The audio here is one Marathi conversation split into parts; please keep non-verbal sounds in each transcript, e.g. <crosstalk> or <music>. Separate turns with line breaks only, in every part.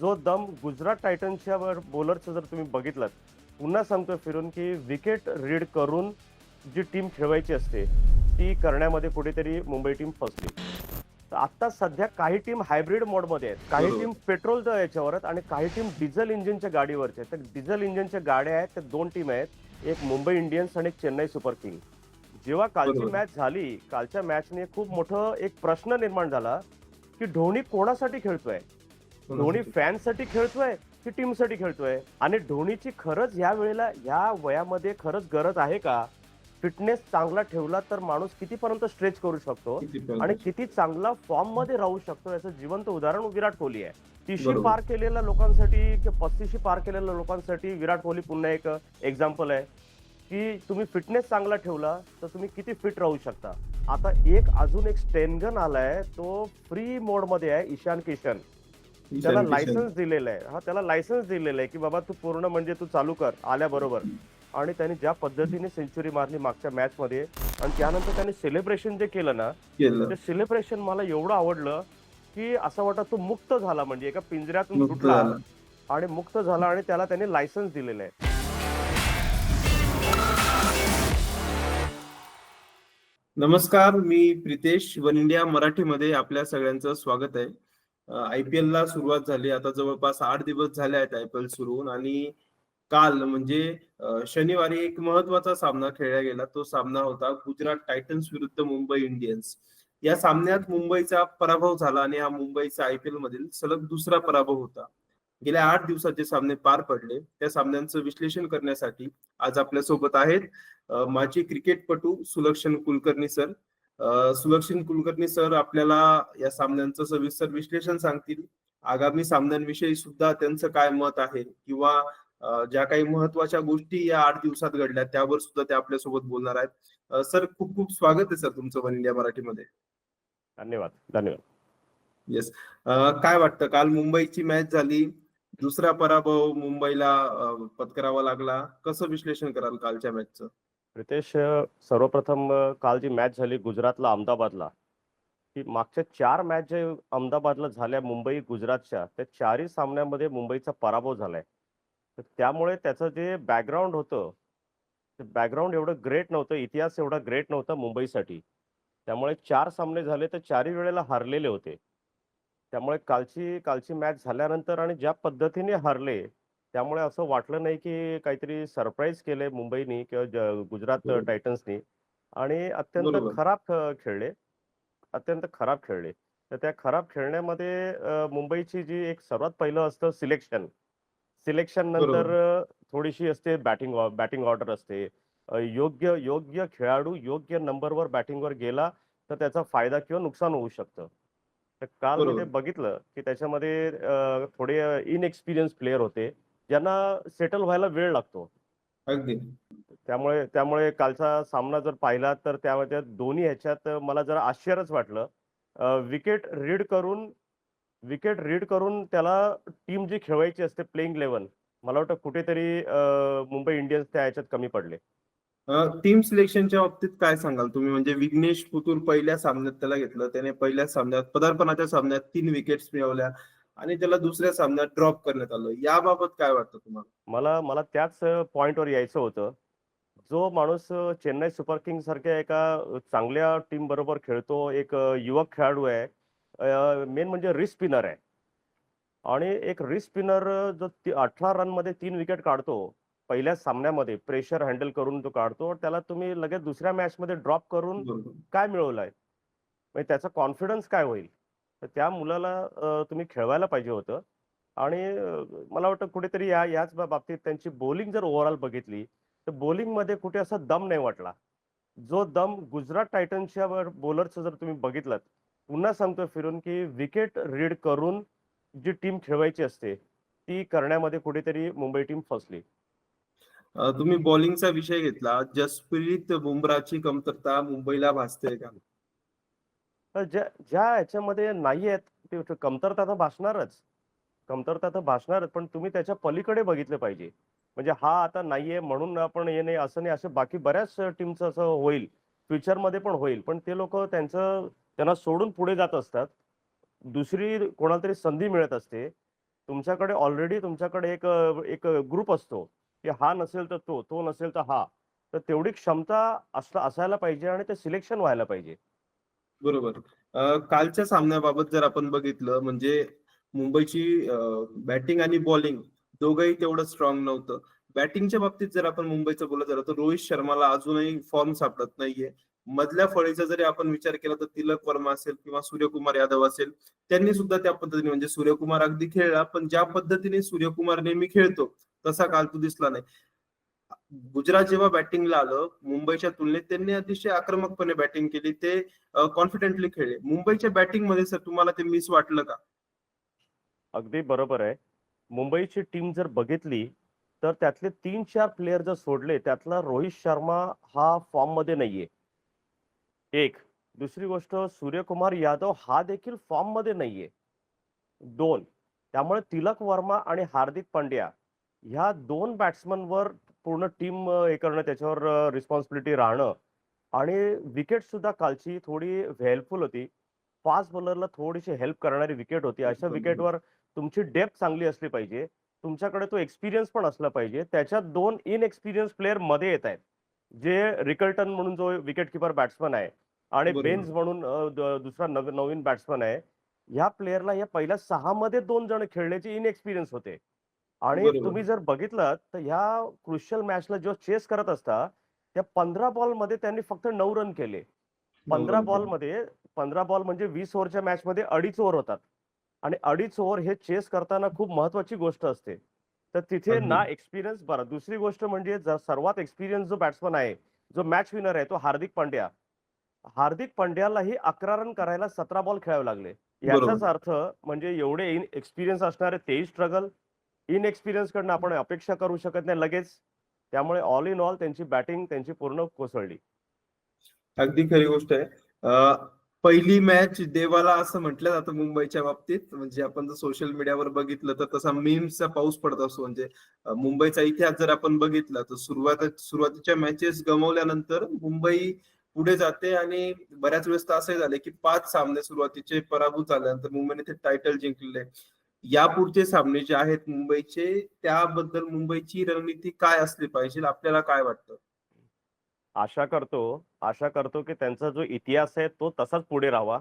जो दम गुजरात टायटन्सच्या बॉलरचं जर तुम्ही बघितलं पुन्हा सांगतोय फिरून की विकेट रीड करून जी टीम खेळवायची असते ती करण्यामध्ये कुठेतरी मुंबई टीम फसली. तर आता सध्या काही टीम हायब्रिड मोडमध्ये आहेत. काही. टीम पेट्रोलच्या याच्यावर आहेत आणि काही टीम डिझेल इंजिनच्या गाडीवरच्या आहेत. तर डिझेल इंजिनच्या गाड्या आहेत त्या दोन टीम आहेत. एक मुंबई इंडियन्स आणि एक चेन्नई सुपर किंग जेव्हा कालची. मॅच झाली कालच्या मॅचने खूप मोठं एक प्रश्न निर्माण झाला की धोनी कोणासाठी खेळतोय? धोनी फॅनसाठी खेळतोय की टीमसाठी खेळतोय? आणि धोनीची खरंच या वेळेला या वयामध्ये खरंच गरज आहे का? फिटनेस चांगला ठेवला तर माणूस कितीपर्यंत स्ट्रेच करू शकतो? आणि किती चांगला फॉर्ममध्ये राहू शकतो? याचं जिवंत उदाहरण विराट कोहली आहे. तीशी. पार केलेल्या लोकांसाठी किंवा पस्तीशी पार केलेल्या लोकांसाठी विराट कोहली पुन्हा एक एक्झाम्पल आहे. की तुम्ही फिटनेस चांगला ठेवला तर तुम्ही किती फिट राहू शकता? आता एक अजून एक स्टेनगन आलाय तो फ्री मोडमध्ये आहे ईशान किशन. त्याला लायसन्स दिलेलं आहे. हा त्याला लायसन्स दिलेलं आहे की बाबा तू पूर्ण म्हणजे तू चालू कर आल्याबरोबर. आणि त्याने ज्या पद्धतीने सेंचुरी मारली मागच्या मॅच मध्ये आणि त्यानंतर त्याने सेलिब्रेशन जे केलं ना ते सेलिब्रेशन मला एवढं आवडलं की असं वाटतं तो मुक्त झाला म्हणजे एका पिंजऱ्यातून सुटला. आणि मुक्त झाला आणि त्याला त्याने लायसन्स दिलेलं आहे.
नमस्कार मी प्रितेश. वन इंडिया मराठीमध्ये आपल्या सगळ्यांचं स्वागत आहे. आय पी ला सुरुवात झाली. आता जवळपास आठ दिवस झाले आहेत आय पी एल सुरू. होऊन आणि काल म्हणजे शनिवारी एक महत्त्वाचा सामना खेळला गेला. तो सामना होता गुजरात टायटन्स विरुद्ध मुंबई इंडियन्स. या सामन्यात मुंबईचा पराभव झाला आणि हा मुंबईचा आय पी एल मधील सलग दुसरा पराभव होता. गेल्या आठ दिवसाचे सामने पार पडले. त्या सामन्यांचं विश्लेषण करण्यासाठी आज आपल्यासोबत आहेत माजी क्रिकेटपटू सुलक्षण कुलकर्णी सर. सुलक्षण कुलकर्णी सर आपल्याला या सामन्यांचं सविस्तर विश्लेषण सांगतील. आगामी सामन्यांविषयी सुद्धा त्यांचं काय मत आहे? किंवा ज्या काही महत्त्वाच्या गोष्टी या आठ दिवसात घडल्या त्यावर सुद्धा ते आपल्यासोबत बोलणार आहेत. सर खूप खूप स्वागत आहे सर तुमचं वन इंडिया मराठीमध्ये.
धन्यवाद धन्यवाद.
येस काय वाटतं? काल मुंबईची मॅच झाली. दुसरा पराभव मुंबईला पत्करावा लागला. कसं विश्लेषण कराल कालच्या मॅचचं?
प्रितेश सर्वप्रथम काल जी मॅच झाली गुजरातला अहमदाबादला की मागच्या चार मॅच जे अहमदाबादला झाल्या मुंबई गुजरातच्या त्या चारही सामन्यामध्ये मुंबईचा पराभव झालाय. तर त्यामुळे त्याचं जे बॅकग्राऊंड होतं ते बॅकग्राऊंड एवढं ग्रेट नव्हतं इतिहास एवढा ग्रेट नव्हता मुंबईसाठी. त्यामुळे चार सामने झाले तर चारही वेळेला हरलेले होते. त्यामुळे कालची कालची मॅच झाल्यानंतर आणि ज्या पद्धतीने हरले त्यामुळे असं वाटलं नाही की काहीतरी सरप्राईज केलंय मुंबईनी किंवा गुजरात. टायटन्सनी आणि अत्यंत. खराब खेळले अत्यंत खराब खेळले तर त्या खराब खेळण्यामध्ये मुंबईची जी एक सर्वात पहिलं असतं सिलेक्शन सिलेक्शन नंतर थोडीशी असते बॅटिंग बॅटिंग ऑर्डर असते योग्य योग्य खेळाडू योग्य नंबरवर बॅटिंगवर गेला तर त्याचा फायदा किंवा नुकसान होऊ शकतं तर काल मी ते. बघितलं की त्याच्यामध्ये थोडे इनएक्सपिरियन्स प्लेयर होते ज्यांना सेटल व्हायला वेळ लागतो.
अगदी.
त्यामुळे त्यामुळे कालचा सामना जर पाहिला तर त्यामध्ये दोन्ही ह्याच्यात मला जरा आश्चर्यच वाटलं. विकेट रीड करून विकेट रीड करून त्याला टीम जी खेळवायची असते प्लेइंग इलेव्हन मला वाटतं कुठेतरी मुंबई इंडियन्स त्या ह्याच्यात कमी पडले.
टीम सिलेक्शनच्या बाबतीत काय सांगाल तुम्ही? म्हणजे विघ्नेश पुतूर पहिल्या सामन्यात त्याला घेतलं. त्याने पहिल्या सामन्यात पदार्पणाच्या सामन्यात तीन विकेट्स मिळवल्या. आणि त्याला दुसऱ्या सामन्यात ड्रॉप करण्यात आलं. याबाबत काय वाटतं तुम्हाला?
मला मला त्याच पॉइंटवर यायचं होतं. जो माणूस चेन्नई सुपर किंग सारख्या एका चांगल्या टीम बरोबर खेळतो एक युवक खेळाडू आहे मेन म्हणजे रिस्ट स्पिनर आहे. आणि एक रिस्ट स्पिनर जो अठरा रनमध्ये तीन विकेट काढतो पहिल्या सामन्यामध्ये प्रेशर हँडल करून तो काढतो त्याला तुम्ही लगेच दुसऱ्या मॅच मध्ये ड्रॉप करून काय मिळवलंय? म्हणजे त्याचा कॉन्फिडन्स काय होईल? तर त्या मुलाला तुम्ही खेळवायला पाहिजे होतं. आणि मला वाटतं कुठेतरी या याच बाबतीत त्यांची बॉलिंग जर ओव्हरऑल बघितली तर बॉलिंगमध्ये मध्ये कुठे असा दम नाही वाटला. जो दम गुजरात टायटन्सच्या बॉलरचं जर तुम्ही बघितलं पुन्हा सांगतोय फिरून की विकेट रीड करून जी टीम खेळवायची असते ती करण्यामध्ये कुठेतरी मुंबई टीम फसली.
तुम्ही बॉलिंगचा विषय घेतला. जसप्रीत बुमराची कमतरता मुंबईला भासते का?
तर ज्या ज्या याच्यामध्ये नाही आहेत ते कमतरता तर भासणारच. कमतरता तर भासणारच पण तुम्ही त्याच्या पलीकडे बघितलं पाहिजे. म्हणजे हा आता नाहीये म्हणून आपण हे नाही असं नाही असं बाकी बऱ्याच टीमचं असं होईल. फ्युचरमध्ये पण होईल पण ते लोक त्यांचं त्यांना सोडून पुढे जात असतात. दुसरी कोणाला तरी संधी मिळत असते. तुमच्याकडे ऑलरेडी तुमच्याकडे एक एक ग्रुप असतो की हा नसेल तर तो तो नसेल तर हा. तर तेवढी क्षमता असं असायला पाहिजे आणि ते सिलेक्शन व्हायला पाहिजे.
बरोबर. कालच्या सामन्याबाबत जर आपण बघितलं म्हणजे मुंबईची बॅटिंग आणि बॉलिंग दोघंही तेवढं स्ट्रॉंग नव्हतं. बॅटिंगच्या बाबतीत जर आपण मुंबईचं बोलत झालं तर रोहित शर्माला अजूनही फॉर्म सापडत नाहीये. मधल्या फळीचा जरी आपण विचार केला तर तिलक वर्मा असेल किंवा सूर्यकुमार यादव असेल त्यांनी सुद्धा त्या पद्धतीने म्हणजे सूर्यकुमार अगदी खेळला पण ज्या पद्धतीने सूर्यकुमार नेहमी खेळतो तसा काल तो दिसला नाही. गुजरात जेव्हा बॅटिंगला आलं मुंबईच्या तुलनेत त्यांनी अतिशय आक्रमकपणे बॅटिंग केली. ते कॉन्फिडेंटली खेळले. मुंबईच्या बॅटिंगमध्ये सर तुम्हाला ते मिस वाटलं का?
अगदी बरोबर आहे. मुंबईची टीम जर बघितली तर त्यातले तीन चार प्लेयर जर सोडले त्यातला रोहित शर्मा हा फॉर्ममध्ये नाहीये. एक. दुसरी गोष्ट सूर्यकुमार यादव हा देखील फॉर्ममध्ये नाहीये. दोन. त्यामुळे तिलक वर्मा आणि हार्दिक पांड्या ह्या दोन बॅट्समनवर पूर्ण टीम हे करणं त्याच्यावर रिस्पॉन्सिबिलिटी राहणं. आणि विकेट सुद्धा कालची थोडी हेल्पफुल होती. फास्ट बॉलरला थोडीशी हेल्प करणारी विकेट होती. अशा. विकेटवर तुमची डेप्थ चांगली असली पाहिजे. तुमच्याकडे तो एक्सपिरियन्स पण असला पाहिजे. त्याच्यात दोन इनएक्सपिरियन्स प्लेअरमध्ये येत आहेत. जे रिकल्टन म्हणून जो विकेट किपर बॅट्समन आहे आणि. बेन्स म्हणून दुसरा नव- नवीन बॅट्समन आहे. ह्या प्लेअरला या पहिल्या सहा मध्ये दोन जण खेळण्याचे इनएक्सपिरियन्स होते. आणि. तुम्ही जर बघितलं तर ह्या क्रुशियल मॅचला जेव्हा चेस करत असता त्या पंधरा बॉलमध्ये त्यांनी फक्त नऊ रन केले पंधरा बॉल. मध्ये पंधरा बॉल म्हणजे वीस ओव्हरच्या मॅच मध्ये अडीच ओव्हर होतात आणि अडीच ओव्हर हे चेस करताना खूप महत्वाची गोष्ट असते तर तिथे. ना एक्सपिरियन्स बरं दुसरी गोष्ट म्हणजे जर सर्वात एक्सपिरियन्स जो बॅट्समन आहे जो मॅच विनर आहे तो हार्दिक पांड्या हार्दिक पांड्यालाही अकरा रन करायला सतरा बॉल खेळावे लागले याचाच. अर्थ म्हणजे एवढे एक्सपिरियन्स असणारे तेही स्ट्रगल इनएक्सपिरियन्स कडनं आपण अपेक्षा करू शकत नाही लगेच. त्यामुळे ऑल इन ऑल त्यांची बॅटिंग त्यांची पूर्ण कोसळली.
अगदी खरी गोष्ट आहे. पहिली मॅच देवाला असं म्हटलं जातं मुंबईच्या बाबतीत. म्हणजे आपण जर सोशल मीडियावर बघितलं तर तसा मीम्सचा पाऊस पडत असतो. म्हणजे मुंबईचा इतिहास जर आपण बघितला तर सुरुवात सुरुवातीच्या मॅचेस गमावल्यानंतर मुंबई पुढे जाते आणि बऱ्याच वेळेस तर असंही झाले की पाच सामने सुरुवातीचे पराभूत झाल्यानंतर मुंबईने ते टायटल जिंकलेले यापुढचे सामने जे आहेत मुंबईचे त्याबद्दल मुंबईची रणनीती काय असली पाहिजे? आपल्याला काय वाटतं?
आशा करतो आशा करतो की त्यांचा जो इतिहास आहे तो तसाच पुढे राहावा.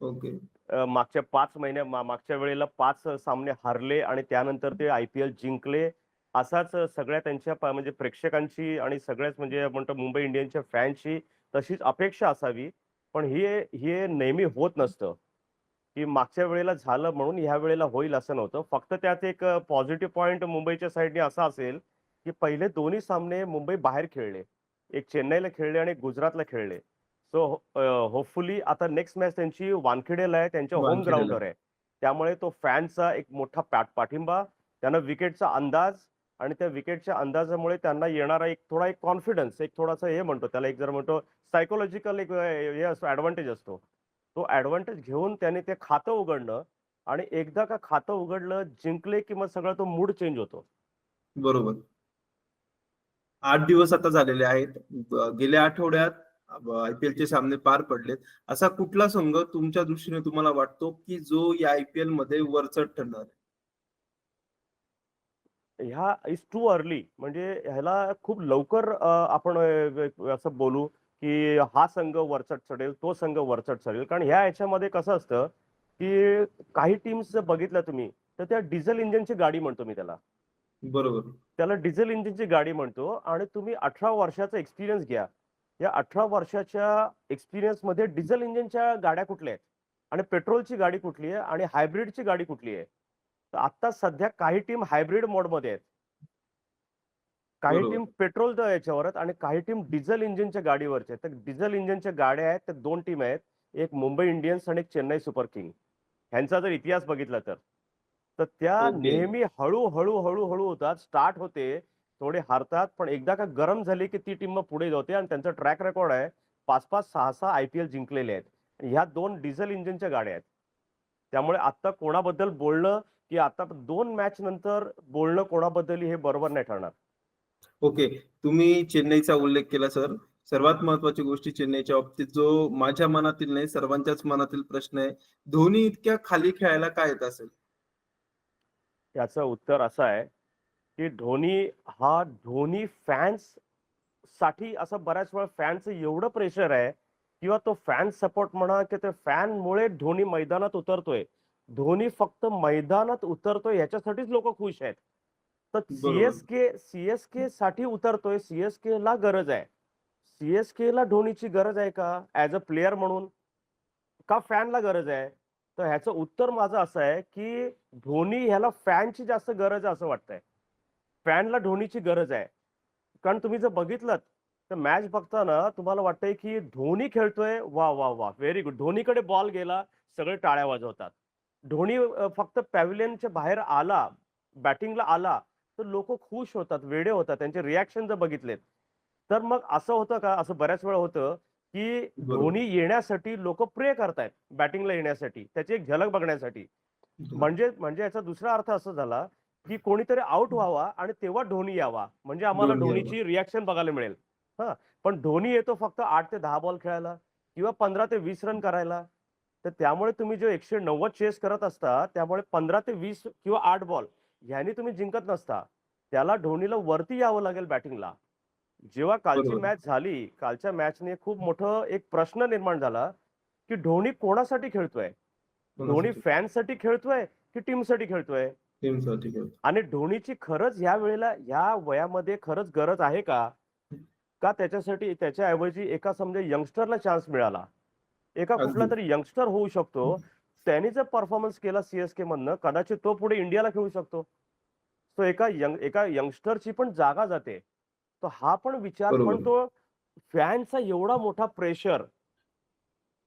ओके.
अ, मागच्या पाच महिन्या मा- मागच्या वेळेला पाच सामने हारले आणि त्यानंतर ते आय पी एल जिंकले. असाच सगळ्या त्यांच्या म्हणजे प्रेक्षकांची आणि सगळ्याच म्हणजे म्हणतो मुंबई इंडियन्सच्या फॅन्सची तशीच अपेक्षा असावी. पण हे हे नेहमी होत नसतं. की मागच्या वेळेला झालं म्हणून ह्या वेळेला होईल असं नव्हतं. फक्त त्यात एक पॉझिटिव्ह पॉईंट मुंबईच्या साईडने असा असेल की पहिले दोन्ही सामने मुंबई बाहेर खेळले. एक चेन्नईला खेळले आणि गुजरातला खेळले. सो होपफुली आता नेक्स्ट मॅच त्यांची वानखेडेला आहे त्यांच्या होम. ग्राउंडवर आहे. त्यामुळे तो फॅनचा एक मोठा पॅट पाठिंबा त्यांना विकेटचा अंदाज आणि त्या विकेटच्या अंदाजामुळे त्यांना येणारा एक थोडा एक कॉन्फिडन्स एक थोडासा हे म्हणतो त्याला एक जर म्हणतो सायकोलॉजिकल एक हे असतो ऍडव्हान्टेज असतो. तो ऍडव्हान्टेज घेऊन त्याने ते खातं उघडणं आणि एकदा का खातं उघडलं जिंकले की मग सगळा तो मूड चेंज होतो.
बरोबर. आठ दिवस आता झालेले आहेत. गेल्या आठवड्यात आयपीएल चे सामने पार पडलेत. असा कुठला संघ तुमच्या दृष्टीने तुम्हाला वाटतो की जो या आयपीएलमध्ये वरचढ ठरणार?
ह्या इज टू अर्ली म्हणजे ह्याला खूप लवकर आपण असं बोलू. की हा संघ वरचढ चढेल तो संघ वरचढ चढेल. कारण ह्या ह्याच्यामध्ये कसं असतं की काही टीम्स जर बघितल्या तुम्ही तर त्या डिझेल इंजिनची गाडी म्हणतो मी त्याला.
बरोबर.
त्याला डिझेल इंजिनची गाडी म्हणतो आणि तुम्ही अठरा वर्षाचा एक्सपिरियन्स घ्या. या अठरा वर्षाच्या एक्सपिरियन्समध्ये डिझेल इंजिनच्या गाड्या कुठल्या आहेत? आणि पेट्रोलची गाडी कुठली आहे? आणि हायब्रिडची गाडी कुठली आहे? तर आता सध्या काही टीम हायब्रिड मोडमध्ये आहेत. काही. टीम पेट्रोल याच्यावर आणि काही टीम डिझेल इंजिनच्या गाडीवरचे. तर डिझेल इंजिनच्या गाड्या आहेत त्या दोन टीम आहेत. एक मुंबई इंडियन्स आणि एक चेन्नई सुपर किंग. ह्यांचा जर इतिहास बघितला तर. तर त्या. नेहमी हळूहळू हळूहळू होतात. स्टार्ट होते. थोडे हारतात पण एकदा का गरम झाली की ती टीम मग पुढे जाते आणि त्यांचा ट्रॅक रेकॉर्ड आहे. पाच पाच सहा सहा आय पी एल जिंकलेले आहेत. ह्या दोन डिझेल इंजिनच्या गाड्या आहेत. त्यामुळे आता कोणाबद्दल बोलणं की आता दोन मॅच नंतर बोलणं कोणाबद्दल हे बरोबर नाही ठरणार.
ओके. तुम्ही चेन्नईचा उल्लेख केला सर. सर्वात महत्वाची गोष्टी चेन्नईच्या बाबतीत जो माझ्या मनातील नाही सर्वांच्याच मनातील प्रश्न आहे धोनी इतक्या खाली खेळायला काय येत असेल?
याचं उत्तर असं आहे की धोनी हा धोनी फॅन्ससाठी असं बऱ्याच वेळा फॅनचं एवढं प्रेशर आहे किंवा तो फॅन सपोर्ट म्हणा की ते फॅनमुळे धोनी मैदानात उतरतोय. धोनी फक्त मैदानात उतरतोय ह्याच्यासाठीच लोक खुश आहेत. तर. सीएसके सीएसके साठी उतरतोय सीएसके ला गरज आहे. सीएसके ला धोनीची गरज आहे का? ऍज अ प्लेअर म्हणून. का फॅनला गरज आहे? तर ह्याचं उत्तर माझं असं आहे की धोनी ह्याला फॅनची जास्त गरज आहे असं वाटतंय. फॅनला धोनीची गरज आहे. कारण तुम्ही जर बघितलं तर मॅच बघताना तुम्हाला वाटतंय की धोनी खेळतोय. वा वा वा व्हेरी गुड धोनीकडे बॉल गेला सगळे टाळ्या वाजवतात. धोनी फक्त पॅव्हिलियनच्या बाहेर आला बॅटिंगला आला तर लोक खुश होतात वेडे होतात त्यांचे रिॲक्शन जर बघितलेत. तर मग असं होतं का? असं बऱ्याच वेळा होतं की. धोनी येण्यासाठी लोक प्रे करतायत बॅटिंगला येण्यासाठी त्याची एक झलक बघण्यासाठी. म्हणजे म्हणजे याचा दुसरा अर्थ असा झाला की कोणीतरी आउट व्हावा आणि तेव्हा धोनी यावा. म्हणजे आम्हाला. धोनीची रिॲक्शन बघायला मिळेल. हा. पण धोनी येतो फक्त आठ ते दहा बॉल खेळायला किंवा पंधरा ते वीस रन करायला. तर त्यामुळे तुम्ही जो एकशे नव्वद चेस करत असता त्यामुळे पंधरा ते वीस किंवा आठ बॉल ह्यानी तुम्ही जिंकत नसता. त्याला धोनीला वरती यावं लागेल बॅटिंगला. जेव्हा कालची. मॅच झाली कालच्या मॅचने खूप मोठं एक प्रश्न निर्माण झाला की धोनी कोणासाठी खेळतोय? धोनी फॅनसाठी खेळतोय की टीमसाठी खेळतोय? आणि धोनीची खरंच ह्या वेळेला ह्या वयामध्ये खरंच गरज आहे का? का त्याच्यासाठी त्याच्याऐवजी एका समजा यंगस्टरला चान्स मिळाला? एका कुठला. तरी यंगस्टर होऊ शकतो त्याने जर परफॉर्मन्स केला सीएसके मधनं कदाचित तो पुढे इंडियाला खेळू शकतो तो एका यंग एका यंगस्टरची पण जागा जाते तो हा पण विचार. पण तो फॅनचा एवढा मोठा प्रेशर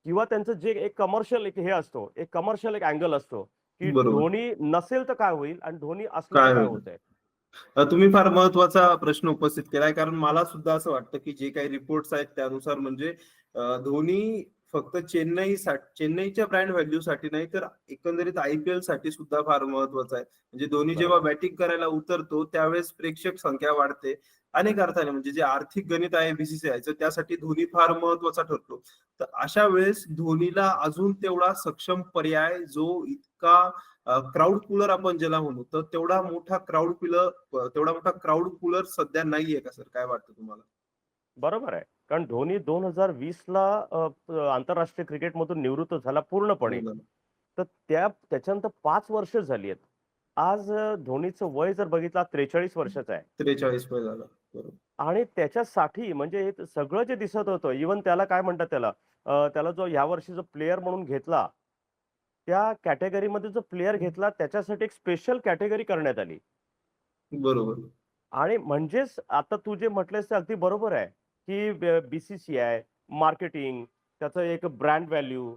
किंवा त्यांचं जे एक कमर्शियल एक हे असतो एक कमर्शियल एक अँगल असतो की. धोनी नसेल तर काय होईल आणि धोनी असलं
काय?
होतंय
अ, तुम्ही फार महत्त्वाचा प्रश्न उपस्थित केलाय कारण मला सुद्धा असं वाटतं की जे काही रिपोर्ट्स आहेत त्यानुसार म्हणजे धोनी फक्त चेन्नई चेन्नईच्या ब्रँड व्हॅल्यू साठी नाही तर एकंदरीत आयपीएलसाठी सुद्धा फार महत्वाचं आहे. म्हणजे धोनी जेव्हा. बॅटिंग करायला उतरतो त्यावेळेस प्रेक्षक संख्या वाढते. अनेक अर्थाने म्हणजे जे आर्थिक गणित आहे बीसीसीआयचं त्यासाठी धोनी फार महत्त्वाचा ठरतो. तर अशा वेळेस धोनीला अजून तेवढा सक्षम पर्याय जो इतका क्राऊड पुलर आपण ज्याला म्हणू तर तेवढा मोठा क्राऊड पुलर तेवढा मोठा क्राऊड पुलर सध्या नाहीये का सर? काय वाटतं तुम्हाला?
बरोबर आहे. कारण धोनी दोन हजार वीस ला आंतरराष्ट्रीय क्रिकेटमधून निवृत्त झाला पूर्णपणे. तर त्या त्याच्यानंतर पाच वर्ष झाली आहेत. आज धोनीचं वय जर बघितलं त्रेचाळीस वर्षाचं आहे.
त्रेचाळीस वय झाला.
आणि त्याच्यासाठी म्हणजे हे सगळं जे दिसत होतं इवन त्याला काय म्हणतात त्याला त्याला जो ह्या वर्षी जो प्लेअर म्हणून घेतला त्या कॅटेगरीमध्ये जो प्लेअर घेतला त्याच्यासाठी एक स्पेशल कॅटेगरी करण्यात आली.
बरोबर.
आणि म्हणजेच आता तू जे म्हटलेस ते अगदी बरोबर आहे. की बीसीसीआय मार्केटिंग त्याचं एक ब्रँड व्हॅल्यू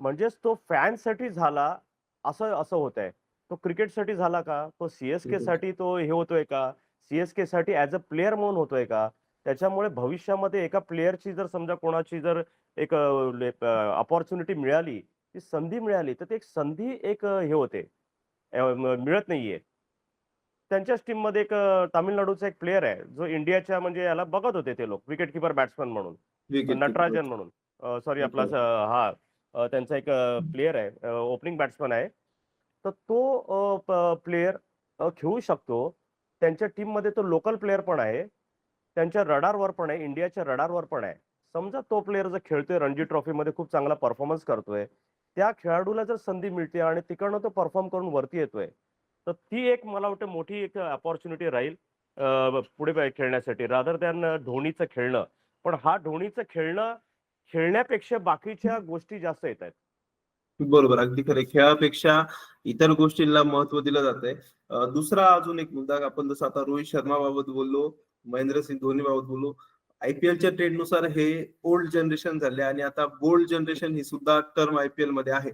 म्हणजेच तो फॅनसाठी झाला असं असं होत आहे. तो क्रिकेटसाठी झाला का? तो सीएसके. साठी तो हे होतोय का? सीएसके साठी ऍज अ प्लेअर म्हणून होतोय का? त्याच्यामुळे भविष्यामध्ये एका प्लेअरची जर समजा कोणाची जर एक अपॉर्च्युनिटी मिळाली ती संधी मिळाली तर ते एक संधी एक हे होते. मिळत नाहीये. त्यांच्याच टीममध्ये एक तामिळनाडूचा एक प्लेअर आहे जो इंडियाच्या म्हणजे याला बघत होते ते लोक विकेट किपर बॅट्समन म्हणून नटराजन. म्हणून. सॉरी आपला हा त्यांचा एक प्लेअर आहे ओपनिंग बॅट्समन आहे. तर तो प्लेअर खेळू शकतो. त्यांच्या टीममध्ये तो लोकल प्लेअर पण आहे. त्यांच्या रडारवर पण आहे इंडियाच्या रडारवर पण आहे. समजा तो प्लेअर जर खेळतोय रणजी ट्रॉफी मध्ये खूप चांगला परफॉर्मन्स करतोय. त्या खेळाडूला जर संधी मिळते आणि तिकडनं तो परफॉर्म करून वरती येतोय तर ती एक मला वाटतं मोठी एक अपॉर्च्युनिटी राहील पुढे खेळण्यासाठी रादर दॅन धोनीचं खेळणं. पण हा धोनीचं खेळणं खेळण्यापेक्षा बाकीच्या गोष्टी जास्त येत आहेत.
बरोबर अगदी खरं खेळापेक्षा इतर गोष्टींना महत्त्व दिलं जातंय. अं, दुसरा अजून एक मुद्दा आपण जसं आता रोहित शर्मा बाबत बोललो महेंद्रसिंग धोनी बाबत बोललो आयपीएलच्या ट्रेंडनुसार हे ओल्ड जनरेशन झाले आणि आता बोल्ड जनरेशन ही सुद्धा टर्म आयपीएलमध्ये आहे.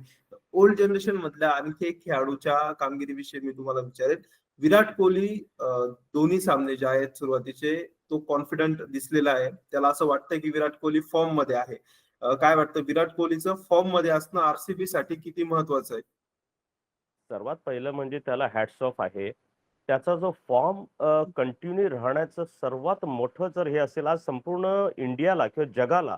ओल्ड जनरेशन मधल्या आणखी एक खेळाडूच्या कामगिरीविषयी मी तुम्हाला विचारेन. विराट कोहली दोन्ही सामने जे आहेत सुरुवातीचे तो कॉन्फिडंट दिसलेला आहे. त्याला असं वाटतंय की विराट कोहली फॉर्ममध्ये आहे. काय वाटतं? विराट कोहलीचं फॉर्ममध्ये असणं आरसीबी साठी किती महत्वाचं आहे?
सर्वात पहिलं म्हणजे त्याला हॅट्स ऑफ आहे. त्याचा जो फॉर्म कंटिन्यू राहण्याचं सर्वात मोठं जर हे असेल आज संपूर्ण इंडियाला किंवा जगाला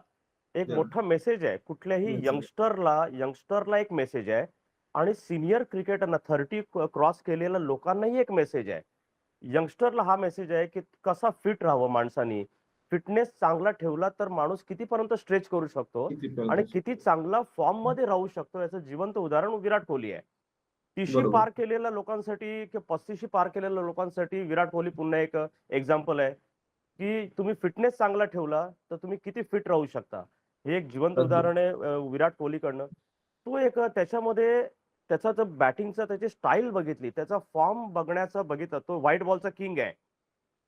एक. मोठा मेसेज आहे कुठल्याही
Message.
यंगस्टरला यंगस्टरला एक मेसेज आहे आणि सिनियर क्रिकेटरना थर्टी क्रॉस केलेल्या लोकांनाही एक मेसेज आहे यंगस्टरला हा मेसेज आहे की कसा फिट राहावं माणसानी फिटनेस चांगला ठेवला तर माणूस कितीपर्यंत स्ट्रेच करू शकतो
किती
आणि किती चांगला फॉर्ममध्ये राहू शकतो याचं जिवंत उदाहरण विराट कोहली आहे तीशी
बरोबर.
पार केलेल्या लोकांसाठी किंवा पस्तीशी पार केलेल्या लोकांसाठी विराट कोहली पुन्हा एक एक्झाम्पल आहे की तुम्ही फिटनेस चांगला ठेवला तर तुम्ही किती फिट राहू शकता हे एक जिवंत. उदाहरण आहे विराट कोहलीकडनं तो एक त्याच्यामध्ये त्याचा जर बॅटिंगचा त्याची स्टाईल बघितली त्याचा फॉर्म बघण्याचा बघितलं तो व्हाईट बॉलचा किंग आहे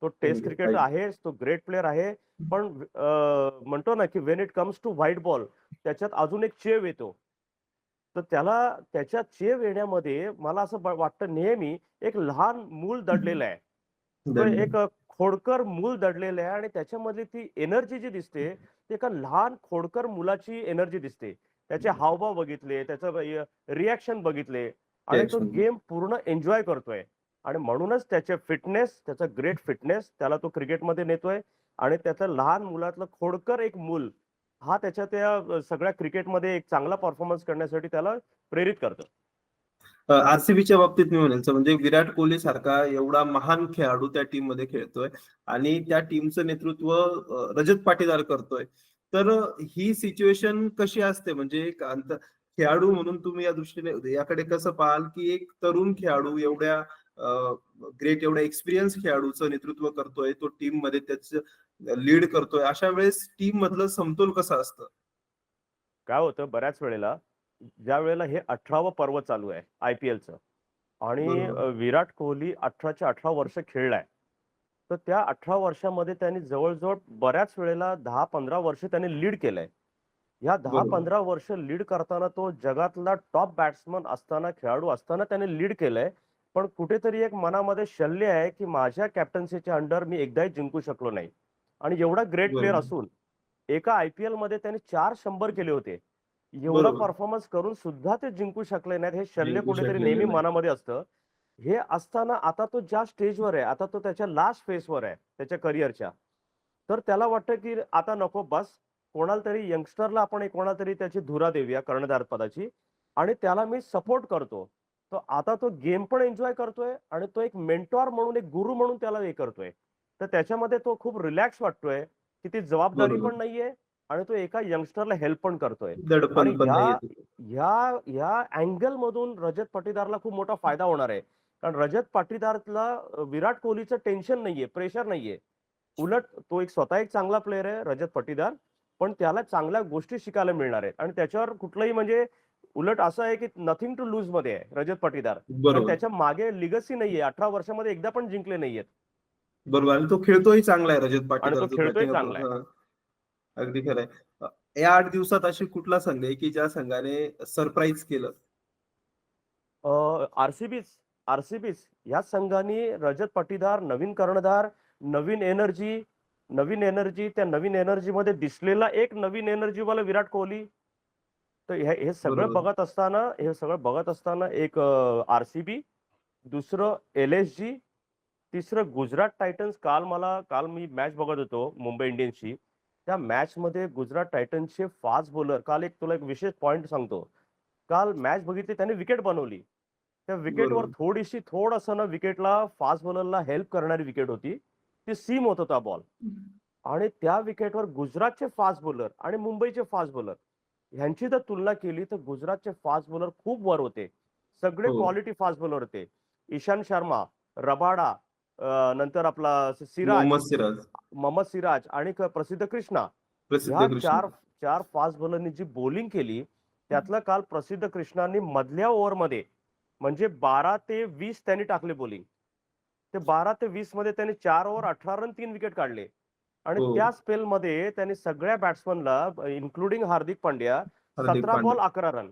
तो टेस्ट
आहे,
क्रिकेट. आहेच तो ग्रेट प्लेअर आहे पण म्हणतो ना की when it comes to white ball त्याच्यात अजून एक चेव येतो तर त्याला त्याच्या चेव येण्यामध्ये मला असं वाटतं नेहमी एक लहान मूल दडलेलं आहे. <laughs> एक खोडकर मूल दडलेलं आहे आणि त्याच्यामधली ती एनर्जी जी दिसते ती एका लहान खोडकर मुलाची एनर्जी दिसते. त्याचे हावभाव बघितले त्याचं रिॲक्शन बघितले आणि तो. गेम पूर्ण एन्जॉय करतोय. आणि म्हणूनच त्याचे फिटनेस त्याचा ग्रेट फिटनेस त्याला तो क्रिकेटमध्ये नेतोय आणि त्याचं लहान मुलातलं खोडकर एक मूल हा त्याच्या त्या सगळ्या क्रिकेटमध्ये एक चांगला परफॉर्मन्स करण्यासाठी त्याला प्रेरित करतो.
आरसीबीच्या बाबतीत मी म्हणेल म्हणजे विराट कोहली सारखा एवढा महान खेळाडू त्या टीममध्ये खेळतोय आणि त्या टीमचं नेतृत्व रजत पाटीदार करतोय. तर ही सिच्युएशन कशी असते? म्हणजे एक खेळाडू म्हणून तुम्ही या दृष्टीने याकडे कसं पाहाल की एक तरुण खेळाडू एवढ्या ग्रेट एवढ्या एक्सपिरियन्स खेळाडूचं नेतृत्व करतोय तो टीममध्ये त्याच लीड करतोय अशा वेळेस टीम मधलं समतोल कसं असतं?
काय होतं? बऱ्याच वेळेला ज्या वेळेला हे अठरावं पर्व चालू आहे आय पी एलचं. आणि विराट कोहली अठराचे अठरा वर्ष खेळलाय. तर त्या अठरा वर्षामध्ये त्यांनी जवळजवळ बऱ्याच वेळेला दहा पंधरा वर्ष त्यांनी लीड केलंय. ह्या दहा. पंधरा वर्ष लीड करताना तो जगातला टॉप बॅट्समन असताना खेळाडू असताना त्याने लीड केलंय. पण कुठेतरी एक मनामध्ये शल्य आहे की माझ्या कॅप्टन्सीच्या अंडर मी एकदाही जिंकू शकलो नाही. आणि एवढा ग्रेट प्लेअर. असून एका आय पी एलमध्ये त्यांनी चार शंभर केले होते. एवढा. परफॉर्मन्स करून सुद्धा ते जिंकू शकले नाहीत हे शल्य कुठेतरी नेहमी
नाही.
मनामध्ये असतं हे असताना आता तो ज्या स्टेजवर आहे आता तो त्याच्या लास्ट फेजवर आहे त्याच्या करिअरच्या तर त्याला वाटतं की आता नको बस कोणाला तरी यंगस्टरला आपण कोणाला तरी त्याची धुरा देऊया कर्णधार पदाची आणि त्याला मी सपोर्ट करतो तो आता तो गेम पण एन्जॉय करतोय आणि तो एक मेंटॉर म्हणून एक गुरु म्हणून त्याला हे करतोय तर त्याच्यामध्ये तो खूप रिलॅक्स वाटतोय की ती जबाबदारी. पण नाहीये आणि तो एका यंगस्टरला हेल्प पण करतोय. ह्या. ह्या अँगल मधून रजत पाटीदारला खूप मोठा फायदा होणार आहे. कारण रजत पाटीदारला विराट कोहलीचं टेन्शन नाहीये प्रेशर नाहीये. उलट तो एक स्वतः एक चांगला प्लेअर आहे रजत पाटीदार. पण त्याला चांगल्या गोष्टी शिकायला मिळणार आहेत. आणि त्याच्यावर कुठलंही म्हणजे उलट असं आहे की नथिंग टू लूजमध्ये आहे रजत पाटीदार. त्याच्यामागे लिगसी नाहीये. अठरा वर्षामध्ये एकदा पण जिंकले नाहीयेत.
बरोबर. आणि तो खेळतोय चांगला आहे रजत पाटील
तो खेळतोय चांगला आहे.
अगदी खरं आहे. अ, या आठ दिवसात अशी कुठला संघ आहे की ज्या संघाने सरप्राईज केलं?
आरसीबीच आरसीबीच या संघाने रजत पाटीदार नवीन कर्णधार नवीन एनर्जी नवीन एनर्जी त्या नवीन एनर्जी मध्ये दिसलेला एक नवीन एनर्जी वाला विराट कोहली. तर हे हे सगळं. बघत असताना हे सगळं बघत असताना एक आरसीबी दुसरं एल एस जी तिसरं गुजरात टायटन्स. काल मला काल मी मॅच बघत होतो मुंबई इंडियन्सची. त्या मॅच मध्ये गुजरात टायटन्सचे फास्ट बॉलर काल एक तुला एक विशेष पॉइंट सांगतो. काल मॅच बघितली त्याने विकेट बनवली. त्या विकेटवर. थोडीशी थोडंसं ना विकेटला फास्ट बॉलरला हेल्प करणारी विकेट होती. ती सीम होत होता बॉल आणि त्या विकेटवर गुजरातचे फास्ट बॉलर आणि मुंबईचे फास्ट बॉलर ह्यांची जर तुलना केली तर गुजरातचे फास्ट बॉलर खूप वर होते. सगळे
हो.
क्वालिटी फास्ट बॉलर होते. ईशांत शर्मा रबाडा नंतर आपला सिराज.
मोहम्मद सिराज.
मोहम्मद सिराज आणि प्रसिद्ध कृष्णा. ह्या चार चार फास्ट बॉलरनी जी बॉलिंग केली त्यातलं काल प्रसिद्ध कृष्णांनी मधल्या ओव्हरमध्ये म्हणजे बारा ते वीस त्यांनी टाकले बॉलिंग ते बारा ते वीसमध्ये त्यांनी चार ओव्हर अठरा रन तीन विकेट काढले. आणि
हो.
त्या स्पेल मध्ये त्यांनी सगळ्या बॅट्समनला इन्क्लुडिंग हार्दिक पांड्या सतरा. बॉल अकरा रन.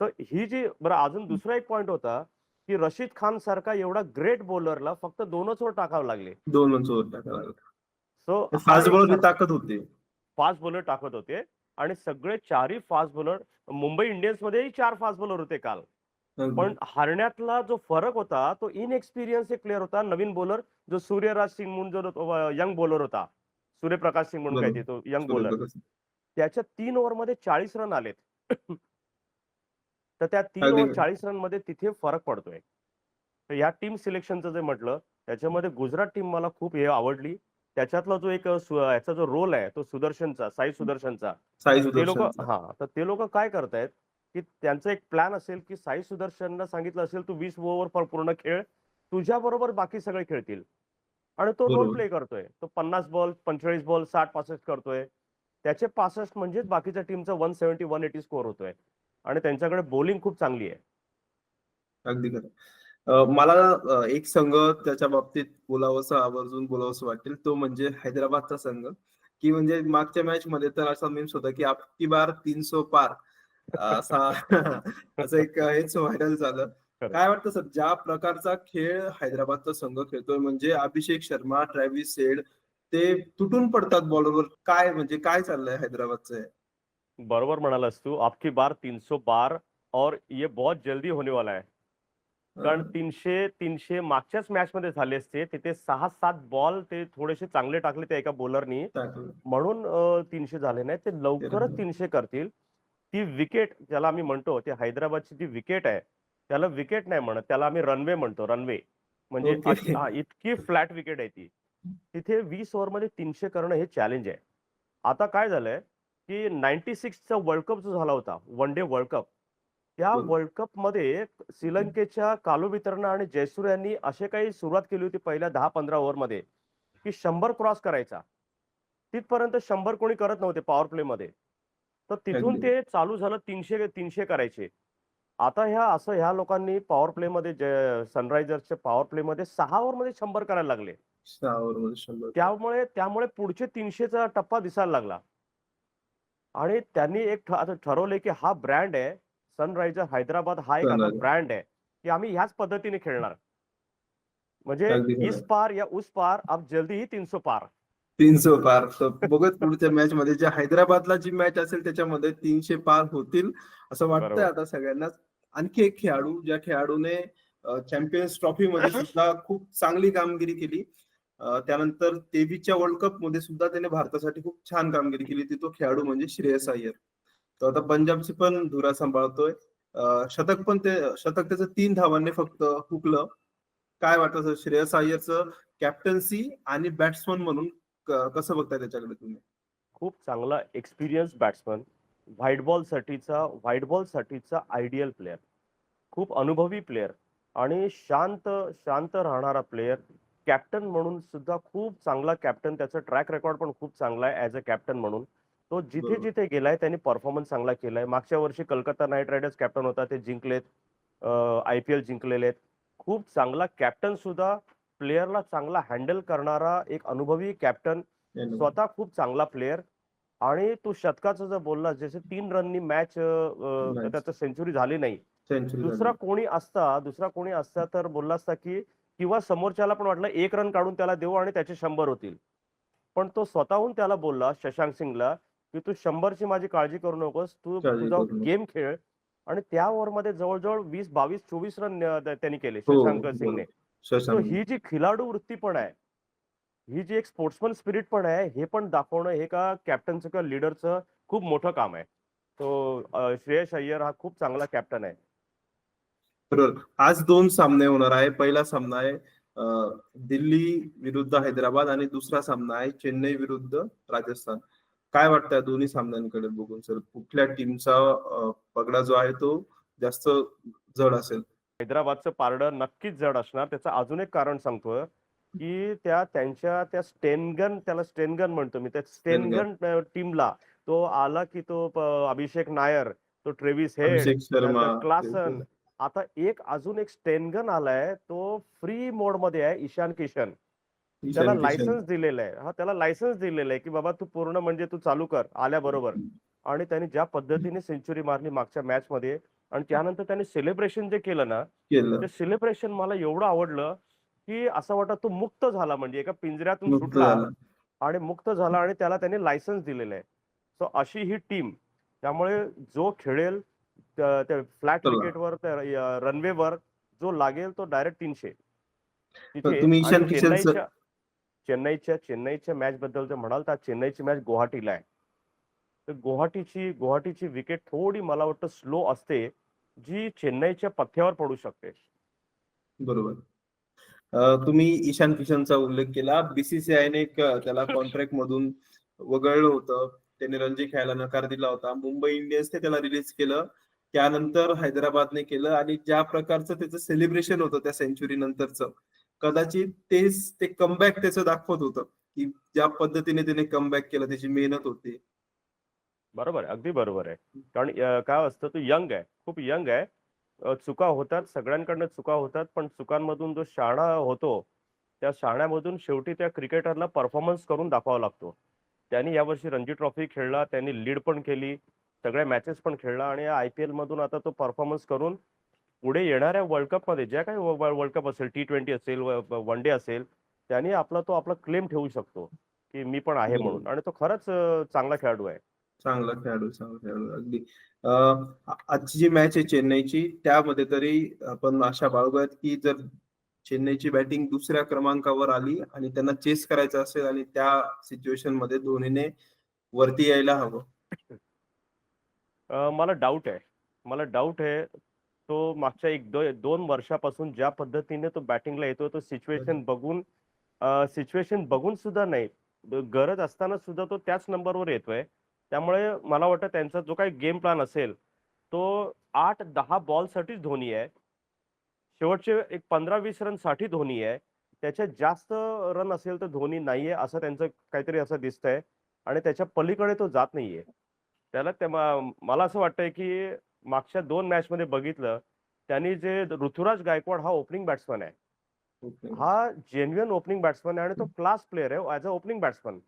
तर ही जी बरं अजून दुसरा एक पॉइंट होता की रशीद खान सारखा एवढा ग्रेट बॉलरला फक्त दोनच ओव्हर टाकावे लागले.
दोन रन ओव्हर टाकायला लागले.
सो
फास्ट बॉलर ताकद होते.
फास्ट बॉलर टाकत होते. आणि सगळे चारही फास्ट बॉलर मुंबई इंडियन्स मध्येही चार फास्ट बॉलर होते काल. पण हारण्यातला जो फरक होता तो इनएक्सपिरियन्स एक प्लेअर होता नवीन बॉलर जो सूर्यराज सिंग म्हणून जो यंग बॉलर होता. सूर्यप्रकाश सिंग म्हणून काय ते यंग बॉलर. त्याच्या तीन ओव्हरमध्ये चाळीस रन आलेत. तर त्या तीन ओव्हर. चाळीस रनमध्ये तिथे फरक पडतोय. तर या टीम सिलेक्शनचं जे म्हटलं त्याच्यामध्ये गुजरात टीम मला खूप हे आवडली. त्याच्यातला जो एक याचा जो रोल आहे तो सुदर्शनचा साई सुदर्शनचा. ते लोक. हा तर ते लोक काय करतायत की त्यांचा एक प्लॅन असेल की साई सुदर्शनला सांगितलं असेल तू वीस ओव्हर पूर्ण खेळ. तुझ्या बरोबर बाकी सगळे खेळतील. आणि तो रोल. प्ले करतोय. तो पन्नास बॉल पंचेचाळीस बॉल साठ पासष्ट करतोय. त्याचे पासष्ट म्हणजेच बाकीच्या टीमचा one seventy one eighty score होतोय. आणि त्यांच्याकडे बॉलिंग खूप चांगली आहे.
अगदी खरं मला एक संघ त्याच्या बाबतीत बोलावंसं आवर्जून बोलावंसं वाटेल तो म्हणजे हैदराबादचा संघ. की म्हणजे मागच्या मॅच मध्ये तर असा मीम्स होता की आपकी बार तीन सो पार. असा <laughs> असं एक हेच व्हायरल झालं. काय वाटतं सर ज्या प्रकारचा खेळ हैदराबादचा संघ खेळतोय म्हणजे अभिषेक शर्मा ट्रॅव्हिस सेड ते तुटून पडतात बॉलरवर काय म्हणजे काय चाललंय हैदराबादचं?
बरोबर म्हणालास तू. आपकी बार तीन सौ बार और ये बहुत जल्दी होने वाला है. कारण तीनशे तीनशे मागच्याच मॅच मध्ये झाले असते. तिथे सहा सात बॉल ते थोडेसे चांगले टाकले त्या एका बॉलरनी. म्हणून तीनशे झाले नाही ते लवकरच. तीनशे करतील. ती विकेट ज्याला आम्ही म्हणतो ते हैदराबादची जी विकेट आहे त्याला विकेट नाही म्हणत. त्याला आम्ही रनवे म्हणतो रनवे म्हणजे इतकी फ्लॅट विकेट आहे ती. तिथे वीस ओव्हरमध्ये तीनशे करणं हे चॅलेंज आहे. आता काय झालंय? की नाईन्टी सिक्सचा वर्ल्ड कप जो झाला होता वन डे वर्ल्ड कप त्या. वर्ल्ड कपमध्ये श्रीलंकेच्या कालू वितरणा आणि जयसूर यांनी असे काही सुरुवात केली होती पहिल्या दहा पंधरा ओव्हरमध्ये की शंभर क्रॉस करायचा. तिथपर्यंत शंभर कोणी करत नव्हते पॉवर प्ले मध्ये. तर तिथून. ते चालू झालं तीनशे तीनशे करायचे. आता ह्या असं ह्या लोकांनी पॉवर प्ले मध्ये सनरायझर्सच्या पॉवर प्ले मध्ये सहा ओव्हरमध्ये शंभर करायला लागले.
ओव्हरमध्ये
त्यामुळे त्यामुळे पुढचे तीनशेचा टप्पा दिसायला लागला. आणि त्यांनी एक आता ठरवले की हा ब्रँड आहे सनरायझर हैदराबाद हा एक
Sunrisers.
ब्रँड आहे की आम्ही ह्याच पद्धतीने खेळणार. म्हणजे. इस पार या उस पार अब जल्दी ही तीनशे पार.
तीनशे पार. तर बघत पुढच्या मॅच मध्ये जे हैदराबादला जी मॅच असेल त्याच्यामध्ये तीनशे पार होतील असं वाटतंय. आता सगळ्यांनाच. आणखी एक खेळाडू ज्या खेळाडूने चॅम्पियन्स ट्रॉफी मध्ये सुद्धा खूप चांगली कामगिरी केली. त्यानंतर तेवीसच्या वर्ल्ड कपमध्ये सुद्धा त्याने भारतासाठी खूप छान कामगिरी केली. ती तो खेळाडू म्हणजे श्रेयस अय्यर. तो आता पंजाबची पण धुरा सांभाळतोय. शतक पण ते शतक त्याचं तीन धावांनी फक्त हुकलं. काय वाटतं श्रेयस अय्यरचं कॅप्टन्सी आणि बॅट्समन म्हणून कसं बघताय त्याच्याकडे तुम्ही?
खूप चांगला एक्सपिरियन्स बॅट्समन व्हाईट बॉल साठीचा व्हाईट बॉल साठीचा आयडियल प्लेअर खूप अनुभवी प्लेअर आणि शांत शांत राहणारा प्लेअर कॅप्टन म्हणून सुद्धा खूप चांगला कॅप्टन त्याचं ट्रॅक रेकॉर्ड पण खूप चांगला आहे ऍज अ कॅप्टन म्हणून. तो जिथे. जिथे गेलाय त्यांनी परफॉर्मन्स चांगला केलाय. मागच्या वर्षी कलकत्ता नाईट रायडर्स कॅप्टन होता ते जिंकलेत. आय पी एल जिंकलेले आहेत. खूप चांगला कॅप्टन सुद्धा प्लेअरला चांगला हँडल करणारा एक अनुभवी कॅप्टन. स्वतः खूप चांगला प्लेअर आणि तू शतकाचं जर बोलला जसे तीन रननी मॅच. त्याचं सेंचुरी झाली नाही. दुसरा कोणी असता दुसरा कोणी असता तर बोलला असता की किंवा समोरच्याला पण वाटलं एक रन काढून त्याला देऊ आणि त्याचे शंभर होतील. पण तो स्वतःहून त्याला बोलला शशांक सिंगला की तू शंभरची माझी काळजी करू नकोस तू तुझा. गेम खेळ. आणि त्या ओव्हरमध्ये जवळजवळ वीस बावीस चोवीस रन त्यांनी केले
हो,
शशांक. सिंगने. ही जी खिलाडू वृत्ती पण आहे ही जी एक स्पोर्ट्समन स्पिरिट पण आहे हे पण दाखवणं हे का कॅप्टनचं किंवा लिडरचं खूप मोठं काम आहे. तो श्रेयस अय्यर हा खूप चांगला कॅप्टन आहे.
बरोबर आज दोन सामने होणार आहे. पहिला सामना आहे दिल्ली विरुद्ध हैदराबाद आणि दुसरा सामना आहे चेन्नई विरुद्ध राजस्थान. काय वाटतं दोन्ही सामन्यांकडे बघून सर? कुठल्या टीमचा पगडा जो आहे तो जास्त जड असेल?
हैदराबादचं पारडं नक्कीच जड असणार. त्याचं अजून एक कारण सांगतोय की त्या त्यांच्या त्या स्टेनगन त्याला स्टेनगन म्हणतो मी. त्या स्टेनगन टीमला तो आला की तो अभिषेक नायर तो ट्रेविस हेड क्लासन आता एक अजून एक स्टेनगन आलाय तो फ्री मोडमध्ये आहे ईशान किशन. त्याला. लायसन्स दिलेलं आहे. हा त्याला लायसन्स दिलेलं आहे की बाबा तू पूर्ण म्हणजे तू चालू कर आल्याबरोबर. आणि त्यांनी ज्या पद्धतीने सेंचुरी मारली मागच्या मॅच मध्ये आणि त्यानंतर त्यांनी सेलिब्रेशन जे केलं ना ते सेलिब्रेशन मला एवढं आवडलं की असं वाटत तो मुक्त झाला म्हणजे एका पिंजऱ्यातून सुटला. आणि मुक्त झाला आणि त्याला त्यांनी लायसन्स दिलेलं आहे. सो अशी ही टीम. त्यामुळे जो खेळेल फ्लॅट. विकेटवर त्या रनवेवर जो लागेल तो डायरेक्ट तीनशे. चेन्नईच्या चेन्नईच्या चेन्नईच्या मॅच बद्दल जर म्हणाल तर चेन्नईची मॅच गुवाहाटीला आहे. तर गुवाहाटीची गुवाहाटीची विकेट थोडी मला वाटतं स्लो असते जी चेन्नईच्या पथ्यावर पडू शकते.
बरोबर. तुम्ही ईशान किशनचा उल्लेख केला. बीसीसीआयने त्याला कॉन्ट्रॅक्ट मधून वगळलं होतं. त्याने रणजी खेळायला नकार दिला होता. मुंबई इंडियन्सने त्याला रिलीज केलं. त्यानंतर हैदराबादने केलं आणि ज्या प्रकारचं त्याचं सेलिब्रेशन होतं त्या सेंचुरी नंतरचं कदाचित तेच ते कमबॅक त्याचं दाखवत होतं की ज्या पद्धतीने त्याने कमबॅक केलं त्याची मेहनत होती.
बरोबर आहे अगदी बरोबर आहे. कारण काय असतं तो यंग आहे खूप यंग आहे. चुका होतात सगळ्यांकडनं चुका होतात पण चुकांमधून जो शाळा होतो त्या शहाण्यामधून शेवटी त्या क्रिकेटरला परफॉर्मन्स करून दाखवावा लागतो. त्यांनी यावर्षी रणजी ट्रॉफी खेळला त्यांनी लीड पण केली सगळ्या मॅचेस पण खेळला आणि आय पी एल मधून आता तो परफॉर्मन्स करून पुढे येणाऱ्या वर्ल्ड कपमध्ये ज्या काही वर्ल्ड कप असेल टी ट्वेंटी असेल वन डे असेल त्यांनी आपला तो आपला क्लेम ठेवू शकतो की मी पण आहे म्हणून. आणि तो खरंच चांगला खेळाडू आहे.
चांगला खेळाडू चांगला खेळाडू अगदी. आजची जी मॅच आहे चेन्नईची त्यामध्ये तरी आपण आशा बाळगूयात की जर चेन्नईची बॅटिंग दुसऱ्या क्रमांकावर आली आणि त्यांना चेस करायचं असेल आणि त्या सिच्युएशनमध्ये धोनीने वरती यायला हवं.
मला डाऊट आहे. मला डाऊट आहे तो मागच्या एक दो, दोन वर्षापासून ज्या पद्धतीने तो बॅटिंगला येतो तो सिच्युएशन बघून सिच्युएशन बघून सुद्धा नाही. गरज असताना सुद्धा तो त्याच नंबरवर येतोय. त्यामुळे मला वाटतं त्यांचा जो काही गेम प्लॅन असेल तो आठ दहा बॉलसाठीच धोनी आहे. शेवटचे एक पंधरा वीस रनसाठी धोनी आहे. त्याच्यात जास्त रन असेल तर धोनी नाहीये असं त्यांचं काहीतरी असं दिसतंय. आणि त्याच्या पलीकडे तो जात नाहीये. त्याला त्या मला असं वाटतंय की मागच्या दोन मॅच मध्ये बघितलं त्यांनी जे ऋतुराज गायकवाड हा ओपनिंग बॅट्समन आहे. हा जेन्युअन ओपनिंग बॅट्समन आहे आणि तो क्लास प्लेअर आहे. As a opening batsman.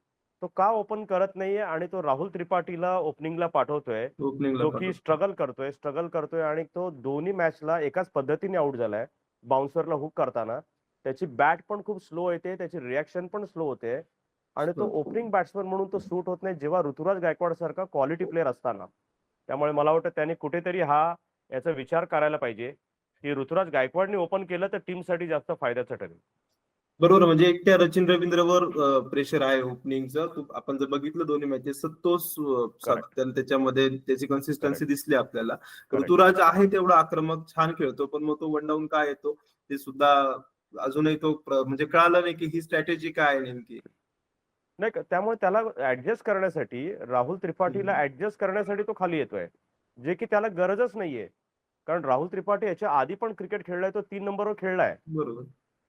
तो का ओपन करत नाहीये आणि तो राहुल त्रिपाठीला ओपनिंगला पाठवतोय जो की स्ट्रगल करतोय स्ट्रगल करतोय आणि तो दोन्ही मॅचला एकाच पद्धतीने आउट झालाय बाउन्सरला हुक करताना. त्याची बॅट पण खूप स्लो येते त्याची रिॲक्शन पण स्लो होते आणि तो. ओपनिंग बॅट्समन म्हणून तो सूट होत नाही जेव्हा ऋतुराज गायकवाड सारखा क्वालिटी प्लेअर असताना. त्यामुळे मला वाटतं त्याने कुठेतरी हा याचा विचार करायला पाहिजे की ऋतुराज गायकवाडने ओपन केलं तर टीमसाठी जास्त फायद्याचं ठरेल.
बरोबर म्हणजे एकट्या रचिन रवींद्रवर प्रेशर आहे ओपनिंगचं आपण जर बघितलं दोन्ही मॅचेस तर तोच त्याच्यामध्ये त्याची कन्सिस्टन्सी दिसली आपल्याला. ऋतुराज आहे तेवढा आक्रमक छान खेळतो पण मग तो वन डाऊन काय येतो? ते सुद्धा अजूनही तो म्हणजे कळालं नाही की ही स्ट्रॅटेजी काय आहे नेमकी.
नाही का? त्यामुळे त्याला ऍडजस्ट करण्यासाठी राहुल त्रिपाठीला. ऍडजस्ट करण्यासाठी तो खाली येतोय. जे की त्याला गरजच नाहीये. कारण राहुल त्रिपाठी याच्या आधी पण क्रिकेट खेळलाय तो तीन नंबरवर खेळलाय.
बरोबर.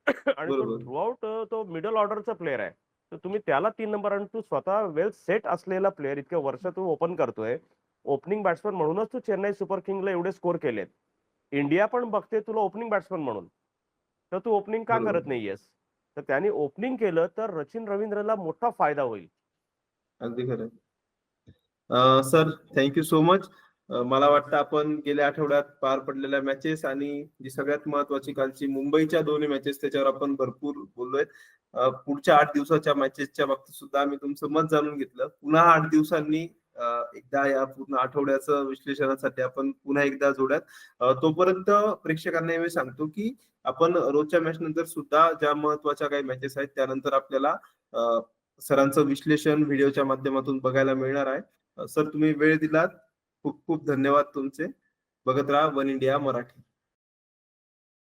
<coughs>
आणि तो
बरोबर.
थ्रूआउट तो मिडल ऑर्डरचा प्लेअर आहे. तर तुम्ही त्याला तीन नंबर आणि तू स्वतः वेल सेट असलेला प्लेअर इतक्या वर्ष तू ओपन करतोय. ओपनिंग बॅट्समन म्हणूनच तू चेन्नई सुपर किंगला एवढे स्कोर केलेत. इंडिया पण बघते तुला ओपनिंग बॅट्समन म्हणून. तर तू ओपनिंग का. करत नाहीयेस? तर त्यांनी ओपनिंग केलं तर रचिन रवींद्रला मोठा फायदा होईल.
अगदी खरं सर थँक्यू सो मच मला वाटतं आपण गेल्या आठवड्यात पार पडलेल्या मॅचेस आणि जी सगळ्यात महत्वाची कालची मुंबईच्या दोन्ही मॅचेस त्याच्यावर आपण भरपूर बोललोय. पुढच्या आठ दिवसाच्या मॅचेसच्या बाबतीत सुद्धा आम्ही तुमचं मत जाणून घेतलं. पुन्हा आठ दिवसांनी एकदा या पूर्ण आठवड्याचं विश्लेषणासाठी आपण पुन्हा एकदा जोड्यात. तोपर्यंत प्रेक्षकांना मी सांगतो की आपण रोजच्या मॅच नंतर सुद्धा ज्या महत्त्वाच्या काही मॅचेस आहेत त्यानंतर आपल्याला सरांचं विश्लेषण व्हिडिओच्या माध्यमातून बघायला मिळणार आहे. सर तुम्ही वेळ दिलात. खूप खूप धन्यवाद तुमचे. बघत राहा वन इंडिया मराठी.